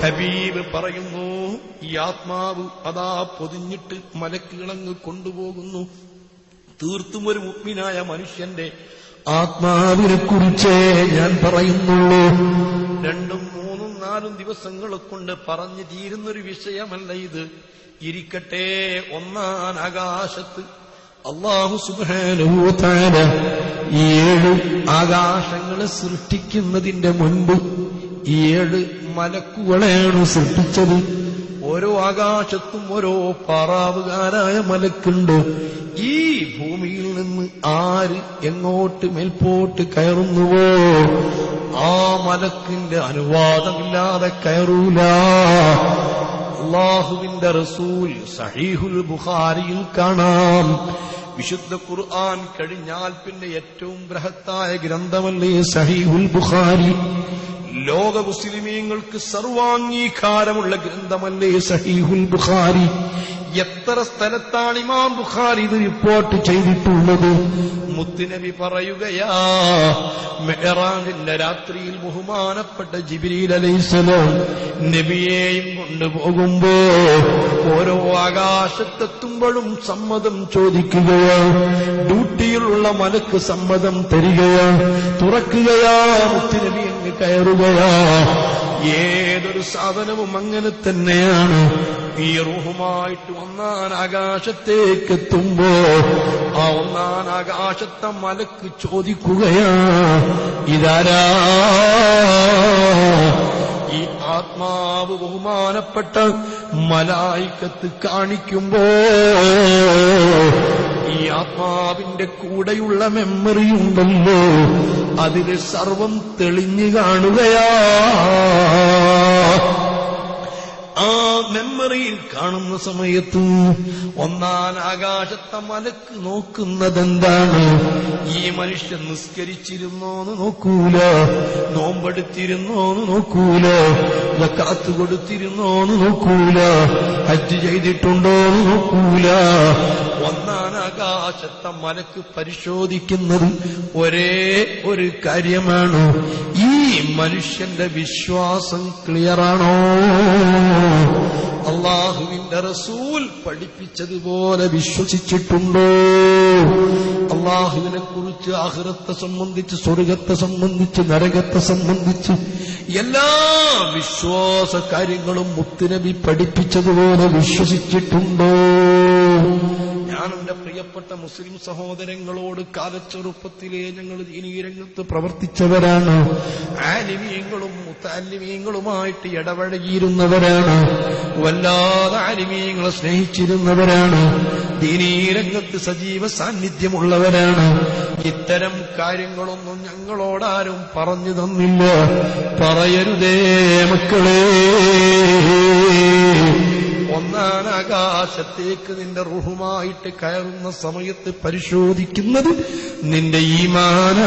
ഹബീബ് പറയുന്നു ഈ ആത്മാവ് അതാ പൊതിഞ്ഞിട്ട് മലക്കിളങ്ങ് കൊണ്ടുപോകുന്നു. തീർത്തും ഒരു മുഗ്മിനായ മനുഷ്യന്റെ ആത്മാവിനെ കുറിച്ചേ ഞാൻ പറയുന്നുള്ളൂ. രണ്ടും മൂന്നും നാലും ദിവസങ്ങളെ കൊണ്ട് പറഞ്ഞു തീരുന്നൊരു വിഷയമല്ല ഇത്. ഇരിക്കട്ടെ ഒന്നാം ആകാശത്ത്. അള്ളാഹു സുബാനുഭൂത്താന ഏഴ് ആകാശങ്ങളെ സൃഷ്ടിക്കുന്നതിന്റെ മുൻപ് ഏഴ് മലക്കുകളെയാണ് സൃഷ്ടിച്ചത്. ഓരോ ആകാശത്തും ഓരോ പാറാവുകാരായ മലക്കുണ്ട്. ഈ ഭൂമിയിൽ നിന്ന് ആര് എങ്ങോട്ട് മേൽപോട്ട് കയറുന്നുവോ? ആ മലക്കിന്റെ അനുവാദമില്ലാതെ കയറൂല. അള്ളാഹുവിന്റെ റസൂൽ സഹീഹുൽ ബുഖാരിയിൽ കാണാം. വിശുദ്ധ ഖുർആൻ കഴിഞ്ഞാൽ പിന്നെ ഏറ്റവും ബൃഹത്തായ ഗ്രന്ഥമല്ലേ സഹീഹുൽ ബുഖാരി? ലോക മുസ്ലിമീങ്ങൾക്ക് സർവാംഗീകാരമുള്ള ഗ്രന്ഥമല്ലേ സഹീഹുൽ ബുഖാരി? എത്ര സ്ഥലത്താണ് ഇമാം ബുഖാരി ഇത് റിപ്പോർട്ട് ചെയ്തിട്ടുള്ളത്? മുത്തുനബി പറയുകയാ മെഹറാജിന്റെ രാത്രിയിൽ ബഹുമാനപ്പെട്ട ജിബിരിൽ അലൈസലാം നബിയെയും കൊണ്ടുപോകുമ്പോ ഓരോ ആകാശത്തെത്തുമ്പോഴും സമ്മതം ചോദിക്കുകയാ ഡ്യൂട്ടിയിലുള്ള മലക്ക് സമ്മതം തരികയാ തുറക്കുകയാ മുത്തുനബി അങ്ങ് കയറുകയാ. ഏതൊരു സാധനവും അങ്ങനെ തന്നെയാണ്. ഈ റൂഹുമായിട്ട് ഒന്നാൻ ആകാശത്തേക്ക് എത്തുമ്പോ ആ ഒന്നാൻ ആകാശത്തെ മലക്ക് ചോദിക്കുകയാ ഇതാരാ? ഈ ആത്മാവ് ബഹുമാനപ്പെട്ട മലായിക്കത്ത് കാണിക്കുമ്പോ ഈ ആത്മാവിന്റെ കൂടെയുള്ള മെമ്മറി ഉണ്ടല്ലോ. അതിന് സർവം തെളിഞ്ഞു കാണുകയാ. ആ മെമ്മറിയിൽ കാണുന്ന സമയത്ത് ഒന്നാൻ ആകാശത്തെ മലക്ക് നോക്കുന്നതെന്താണ്? ഈ മനുഷ്യൻ നിസ്കരിച്ചിരുന്നോന്ന് നോക്കൂല നോമ്പെടുത്തിരുന്നോന്ന് നോക്കൂല കാത്തു കൊടുത്തിരുന്നോന്ന് നോക്കൂല ഹജ്ജ് ചെയ്തിട്ടുണ്ടോന്ന് നോക്കൂല. ഒന്നാൻ ആകാശത്തെ മലക്ക് പരിശോധിക്കുന്നത് ഒരേ ഒരു കാര്യമാണ്. ഈ മനുഷ്യന്റെ വിശ്വാസം ക്ലിയറാണോ? അള്ളാഹുവിന്റെ റസൂൽ പഠിപ്പിച്ചതുപോലെ വിശ്വസിച്ചിട്ടുണ്ടോ? അള്ളാഹുവിനെ കുറിച്ച് ആഹൃത്തെ സംബന്ധിച്ച് സ്വർഗത്തെ സംബന്ധിച്ച് നരകത്തെ സംബന്ധിച്ച് എല്ലാ വിശ്വാസ കാര്യങ്ങളും മുത്തുനബി പഠിപ്പിച്ചതുപോലെ വിശ്വസിച്ചിട്ടുണ്ടോ? പ്രിയപ്പെട്ട മുസ്ലിം സഹോദരങ്ങളോട് കാലച്ചെറുപ്പത്തിലെ ഞങ്ങൾ ഇനി രംഗത്ത് പ്രവർത്തിച്ചവരാണ്. ആലിമീയങ്ങളും മുത്താലിമീയങ്ങളുമായിട്ട് ഇടപഴകിയിരുന്നവരാണ്. വല്ലാതെ ആലിമീയങ്ങളെ സ്നേഹിച്ചിരുന്നവരാണ്. ദീനീരംഗത്ത് സജീവ സാന്നിധ്യമുള്ളവരാണ്. ഇത്തരം കാര്യങ്ങളൊന്നും ഞങ്ങളോടാരും പറഞ്ഞു തന്നില്ല. പറയരുതേ മക്കളേ. ഒന്നാം ആകാശത്തേക്ക് നിന്റെ റുഹുമായിട്ട് കയറുന്ന സമയത്ത് പരിശോധിക്കുന്നത് നിന്റെ ഈമാന.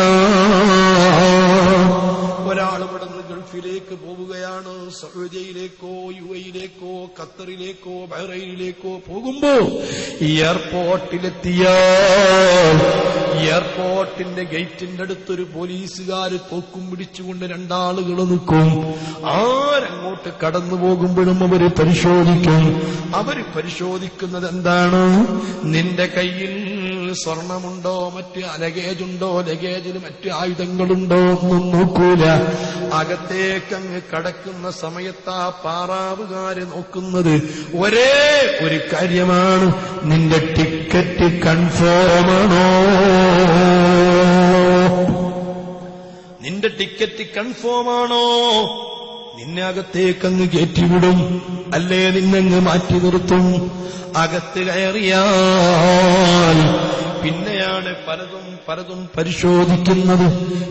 ഒരാൾ ഇവിടെ നിന്ന് ഗൾഫിലേക്ക് പോവുകയാണ്. സൗദിയിലേക്കോ യു എയിലേക്കോ ഖത്തറിലേക്കോ ബഹ്റൈനിലേക്കോ പോകുമ്പോ എയർപോർട്ടിലെത്തിയാൽ എയർപോർട്ടിന്റെ ഗേറ്റിന്റെ അടുത്തൊരു പോലീസുകാർ തോക്കും പിടിച്ചുകൊണ്ട് രണ്ടാളുകൾ നിൽക്കും. ആരങ്ങോട്ട് കടന്നു പോകുമ്പോഴും അവർ പരിശോധിക്കും. അവർ പരിശോധിക്കുന്നത് എന്താണ്? നിന്റെ കയ്യിൽ സ്വർണമുണ്ടോ മറ്റ് ലഗേജുണ്ടോ ലഗേജിൽ മറ്റ് ആയുധങ്ങളുണ്ടോ ഒന്നും നോക്കൂല. അകത്തേക്കങ്ങ് കടക്കുന്ന സമയത്ത് ആ പാറാവുകാര് നോക്കുന്നത് ഒരേ ഒരു കാര്യമാണ്. നിന്റെ ടിക്കറ്റ് കൺഫേമാണോ? നിന്റെ ടിക്കറ്റ് കൺഫേമാണോ? നിന്നെ അകത്തേക്കങ്ങ് കയറ്റിവിടും അല്ലേ നിന്നങ്ങ് മാറ്റി നിർത്തും. അകത്ത് കയറിയാൽ പിന്നെയാണ് പലതും പലതും പരിശോധിക്കുന്നത്.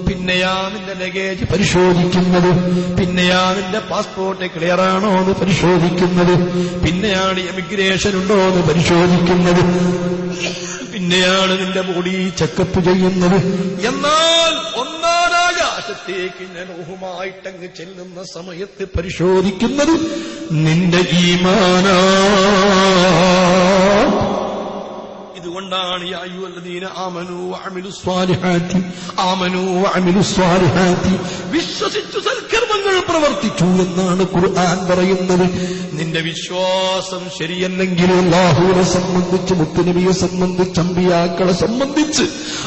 പിന്നെയാ നിന്റെ ലഗേജ് പരിശോധിക്കുന്നത്. പിന്നെയാ നിന്റെ പാസ്പോർട്ട് ക്ലിയർ ആണോ എന്ന് പരിശോധിക്കുന്നത്. പിന്നെയാണ് എമിഗ്രേഷൻ ഉണ്ടോ എന്ന് പരിശോധിക്കുന്നത്. പിന്നെയാണ് നിന്റെ ബോഡി ചെക്കപ്പ് ചെയ്യുന്നത്. എന്നാൽ ഒന്നാനാകാശത്തേക്ക് ഞാൻ ഊഹമായിട്ടങ്ങ് ചെല്ലുന്ന സമയത്ത് പരിശോധിക്കുന്നത് നിന്റെ ഈമാനാ. ഇതുകൊണ്ടാണ് വിശ്വസിച്ചു സൽക്കർമ്മങ്ങൾ പ്രവർത്തിച്ചു എന്നാണ് ഖുർആൻ പറയുന്നത്. നിന്റെ വിശ്വാസം ശരിയല്ലെങ്കിൽ അള്ളാഹുവിനെ സംബന്ധിച്ച് മുത്തുനബിയെ സംബന്ധിച്ച് അമ്പിയാക്കളെ സംബന്ധിച്ച്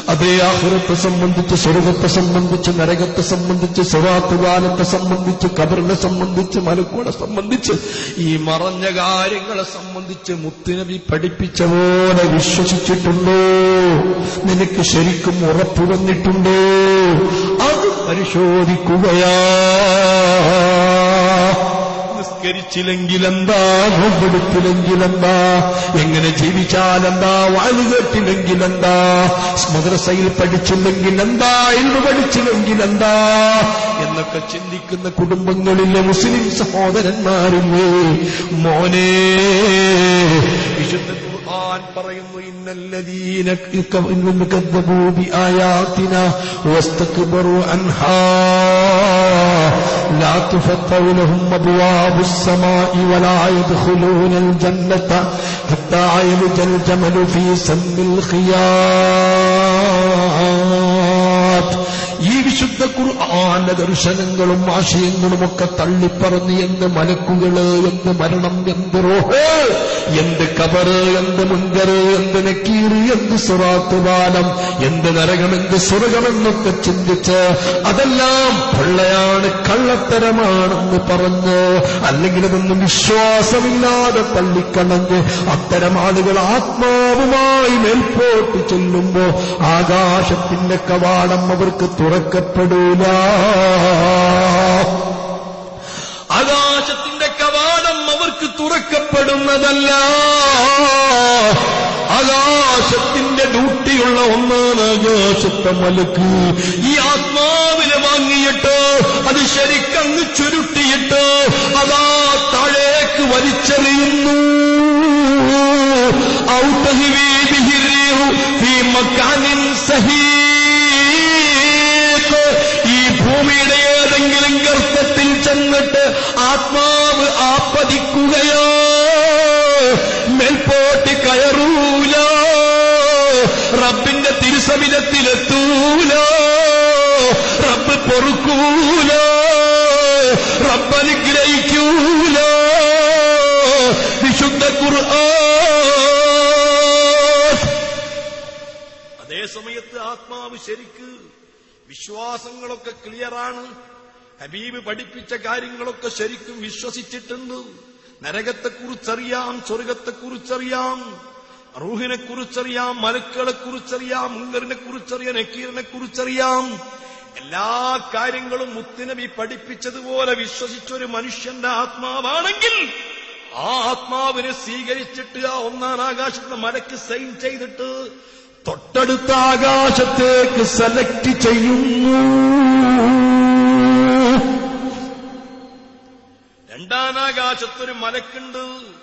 അതേ ആഹുരത്തെ സംബന്ധിച്ച് സ്വർഗത്തെ സംബന്ധിച്ച് നരകത്തെ സംബന്ധിച്ച് സ്വരാത്തുകാലത്തെ സംബന്ധിച്ച് കബറിനെ സംബന്ധിച്ച് മലക്കുകളെ സംബന്ധിച്ച് ഈ മറഞ്ഞ കാര്യങ്ങളെ സംബന്ധിച്ച് മുത്തുനബി പഠിപ്പിച്ച പോലെ വിശ്വസിച്ചിട്ടുണ്ടോ? നിനക്ക് ശരിക്കും ഉറപ്പു വന്നിട്ടുണ്ടോ? അത് പരിശോധിക്കുകയാ നിസ്കരിച്ചില്ലെങ്കിലെന്താ നോമ്പെടുത്തില്ലെങ്കിലെന്താ എങ്ങനെ ജീവിച്ചാലെന്താ? വാലുകെട്ടില്ലെങ്കിലെന്താ മദ്രസയിൽ പഠിച്ചില്ലെങ്കിൽ എന്താ ഇന്ന് പഠിച്ചില്ലെങ്കിലെന്താ? എന്നൊക്കെ ചിന്തിക്കുന്ന കുടുംബങ്ങളിലെ മുസ്ലിം സഹോദരന്മാരില്ലേ? മോനെ വിശുദ്ധ ഖുർആൻ പറയുന്നു ഇന്നല്ലദീന കദ്ദബൂ ബിആയാതിന വസ്തക്ബറു അൻഹാ لا تفتح لهم أبواب السماء ولا يدخلون الجنة حتى يلج الجمل في سم الخياط ഈ വിശുദ്ധ ഖുർആന്റെ ദർശനങ്ങളും ആശയങ്ങളും ഒക്കെ തള്ളിപ്പറഞ്ഞ് എന്ത് മലക്കുകള് എന്ത് മരണം എന്ത് റോഹ് എന്ത് കബറ് എന്ത് മുങ്കറ് എന്ത് നക്കീറ് എന്ത് സുറാത്തുപാലം എന്ത് നരകം എന്ത് സ്വർഗമെന്നൊക്കെ ചിന്തിച്ച് അതെല്ലാം പൊള്ളയാണ് കള്ളത്തരമാണെന്ന് പറഞ്ഞ് അല്ലെങ്കിൽ അതൊന്നും വിശ്വാസമില്ലാതെ തള്ളിക്കളഞ്ഞ് അത്തരം ആളുകൾ ആത്മാവുമായി മേൽപോട്ട് ചെല്ലുമ്പോ ആകാശത്തിന്റെ കവാടം അവർക്ക് തുറക്കപ്പെടൂല ആകാശത്തിന്റെ കവാടം അവർക്ക് തുറക്കപ്പെടുന്നതല്ല ആകാശത്തിന്റെ ഡ്യൂട്ടിയുള്ള ഒന്നാണ് ആകാശത്തെ മലക്ക്. ഈ ആത്മാവിനെ വാങ്ങിയിട്ട് അത് ശരിക്കങ്ങ് ചുരുട്ടിയിട്ട് അതാ താഴേക്ക് വലിച്ചെറിയുന്നു. ഈ ഭൂമിയുടെ ഏതെങ്കിലും ഗർത്തത്തിൽ ചെന്നിട്ട് ആത്മാവ് ആപ്പതിക്കുകയോ റബ്ബിന്റെ തിരുസമിതത്തിലെത്തൂല? റബ്ബ് പൊറുക്കൂലോ? റബ്ബ് അനുഗ്രഹിക്കൂലോ? വിശുദ്ധ ഖുർആൻ. അതേ സമയത്ത് ആത്മാവ് ശരിക്ക് വിശ്വാസങ്ങളൊക്കെ ക്ലിയറാണ്. ഹബീബ് പഠിപ്പിച്ച കാര്യങ്ങളൊക്കെ ശരിക്കും വിശ്വസിച്ചിട്ടുണ്ട്. നരകത്തെക്കുറിച്ചറിയാം സ്വർഗത്തെക്കുറിച്ചറിയാം. റൂഹിനെ കുറിച്ചറിയാം മലക്കുകളെ കുറിച്ചറിയാം മുങ്കറിനെ കുറിച്ചറിയാം നക്കീറിനെ കുറിച്ചറിയാം എല്ലാ കാര്യങ്ങളും മുത്തുനബി പഠിപ്പിച്ചതുപോലെ വിശ്വസിച്ചൊരു മനുഷ്യന്റെ ആത്മാവാണെങ്കിൽ ആ ആത്മാവിനെ സ്വീകരിച്ചിട്ട് ആ ഒന്നാം ആകാശത്തെ മലക്ക് സൈൻ ചെയ്തിട്ട് തൊട്ടടുത്ത ആകാശത്തേക്ക് സെലക്ട് ചെയ്യുന്നു. രണ്ടാനാകാശത്തൊരു മലക്കുണ്ട്.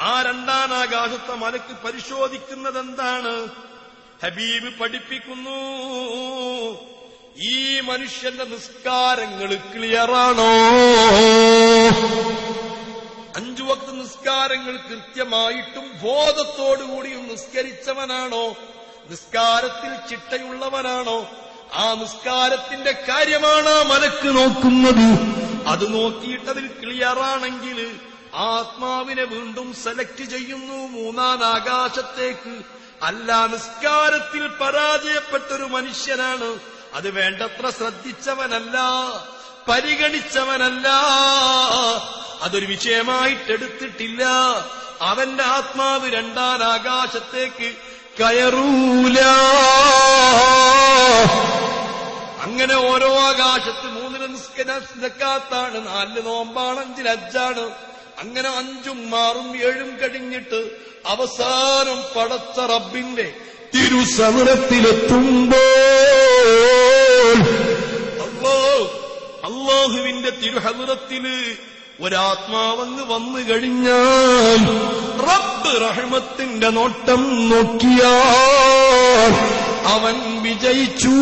ആ രണ്ടാം ആകാശത്തെ മലക്ക് പരിശോധിക്കുന്നത് എന്താണ് ഹബീബ് പഠിപ്പിക്കുന്നു. ഈ മനുഷ്യന്റെ നിസ്കാരങ്ങൾ ക്ലിയറാണോ? അഞ്ചു വക്ത നിസ്കാരങ്ങൾ കൃത്യമായിട്ടും ബോധത്തോടുകൂടിയും നിസ്കരിച്ചവനാണോ? നിസ്കാരത്തിൽ ചിട്ടയുള്ളവനാണോ? ആ നിസ്കാരത്തിന്റെ കാര്യമാണ് മലക്ക് നോക്കുന്നത്. അത് നോക്കിയിട്ടതിൽ ക്ലിയറാണെങ്കിൽ ആത്മാവിനെ വീണ്ടും സെലക്ട് ചെയ്യുന്നു. മൂന്നാം ആകാശത്തേക്ക്. അല്ല നിസ്കാരത്തിൽ പരാജയപ്പെട്ടൊരു മനുഷ്യനാണ്. അത് വേണ്ടത്ര ശ്രദ്ധിച്ചവനല്ല. പരിഗണിച്ചവനല്ല. അതൊരു വിഷയമായിട്ടെടുത്തിട്ടില്ല അവന്റെ ആത്മാവ് രണ്ടാം ആകാശത്തേക്ക് കയറൂല. അങ്ങനെ ഓരോ ആകാശത്ത് മൂന്നിന് നിസ്കരിക്കാത്താണ് നാലിന് നോമ്പാണ് അഞ്ചിന് അജ്ജാണ് അങ്ങനെ അഞ്ചും മാറും ഏഴും കഴിഞ്ഞിട്ട് അവസാനം പടച്ച റബ്ബിന്റെ തിരുസമരത്തിലെത്തുമ്പോൾ അല്ലോ അള്ളാഹുവിന്റെ തിരുഹമുരത്തിൽ ഒരാത്മാവങ്ങ് വന്നു കഴിഞ്ഞാൽ റബ്ബ് റഹ്മത്തിന്റെ നോട്ടം നോക്കിയാൽ അവൻ വിജയിച്ചു.